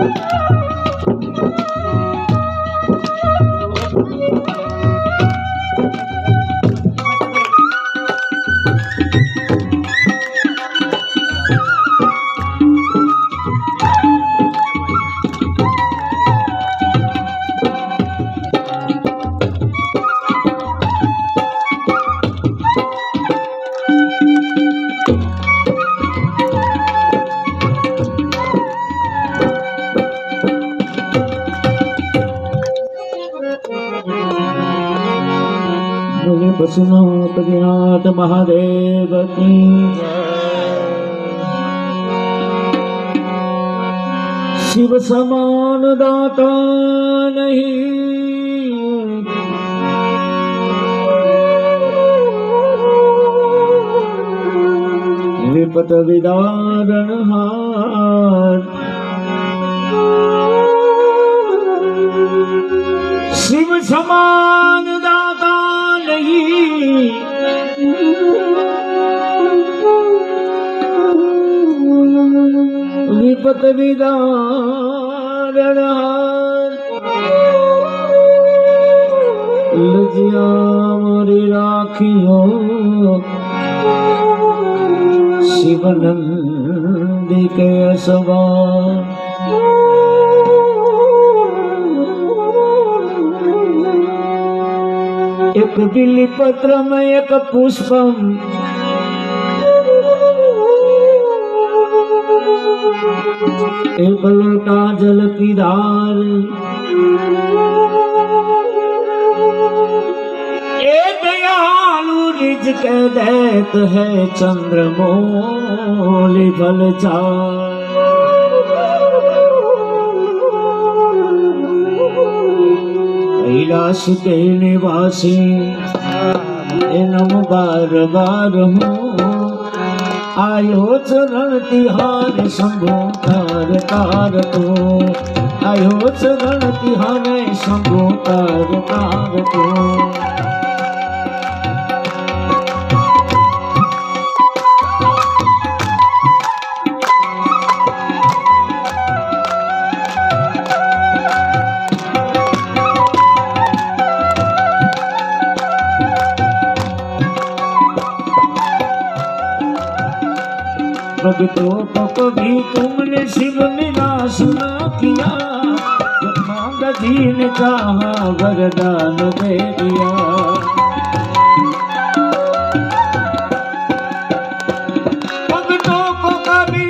Woo! જ્ઞાત Mahadev Shiv સમાન દાતા નહીં. વિપત વિદારણ હાર. શિવ સમાન 意。विपत विदारण लजिया वरी राखियो शिवनंदी के नंद એક બિલ્લી પત્રમાં એક પુષ્પમ એક લોટા જલ પીધાર એ દયાલુ रिज के देत है चंद्र मोली फल कैलाश के निवासी एनम बार बार हूँ आयो चरण तिहार शंभु तार तार तो आयो चरण तिहार शंभु तार तार तो भक्तों को कभी तुमने शिव निराश न किया मांगा जी ने कहा वरदान दे दिया भक्तों को कभी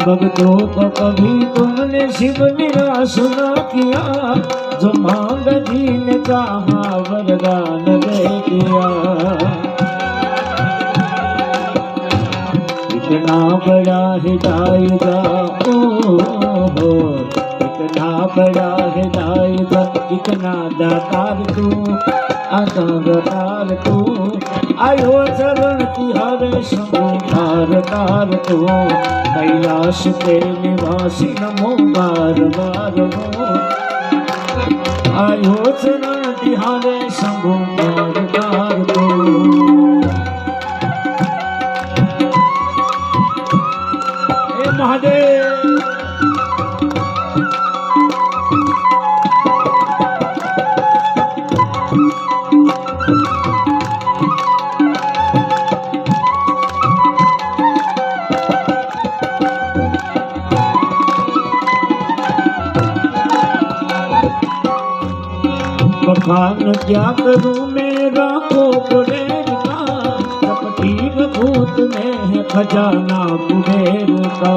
भक्तों को कभी तुमने शिव निराश न किया जो मांग जी ने कहा वरदान दे दिया इतना बड़ा हिदायता ओ, हो इतना बड़ा हिदायता इतना दातार तू अदार तू। आयो चरण तिहारे शंभु तार तू। कैलाश के निवासी नमो बार बार हो। आयो चरण तिहारे शंभु तार तार तू। महादेव। बखान क्या करूँ मेरा का कपटी भूत में खजाना कुबेर का।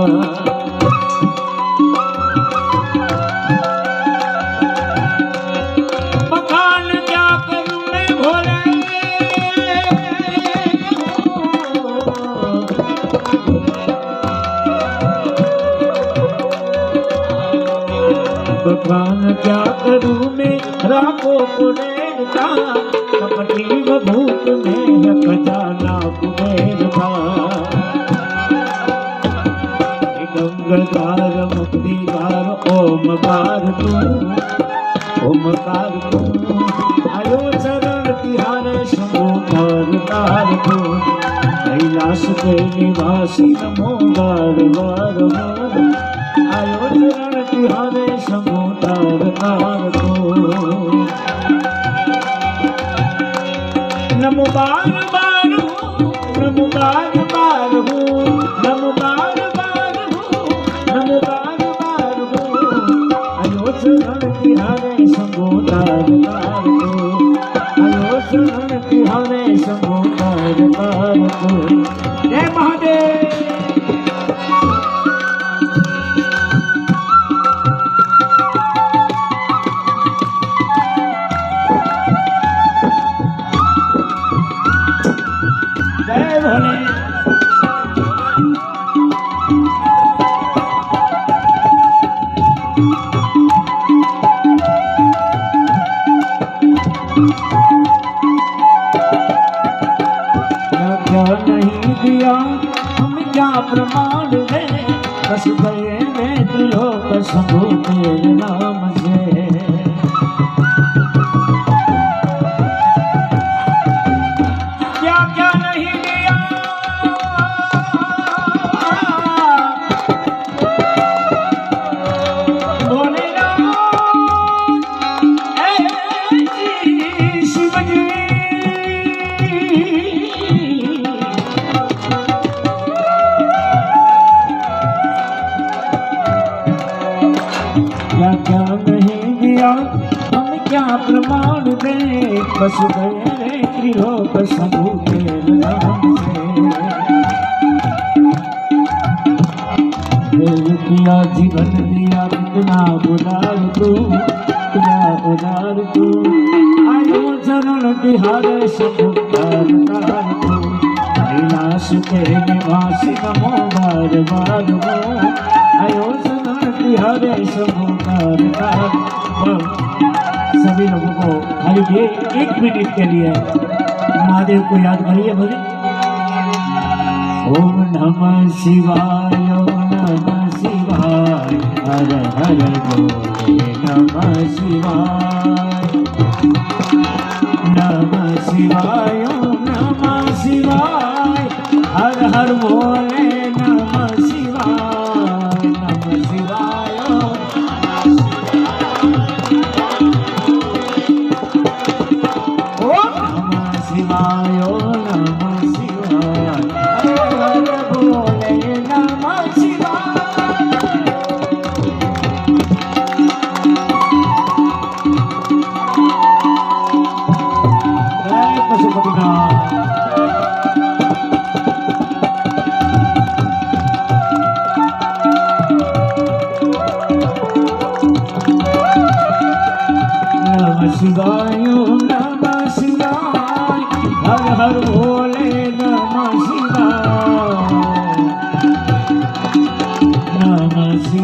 बखान क्या करूँ मैं भोले भगवान क्या करूँ मैं? राखो कुबेर का। कपटी भूत में खजाना कुबेर का। मंगलकार, मुक्तिकार, ओमकार ओमकार आयो चरण तिहार शुभकार कार कैलाश के निवासी नमो बार बार। आयो चरण तिहार शुभकार कार को नमो बार बार नमो बार बार हो, नमो बार तार को जय क्या प्रमाण दे बस गए में त्रिलोक शंभु तेरे दिया हम क्या प्रमाण दे? बस गए त्रिलोक शंभु के नाम से देव किया जीवन दिया कितना उदार तू कितना उदार तू। आयो चरण तिहारे शंभु तार तार तू। कैलाश के निवासी, नमो बार बार आयो चरण तिहारे शंभु सभी लोगों को खाली ये एक मिनट के लिए महादेव को याद करिए बोले। ओम नमः शिवाय नमः शिवाय, हर हर नमः शिवाय। नमः शिवाय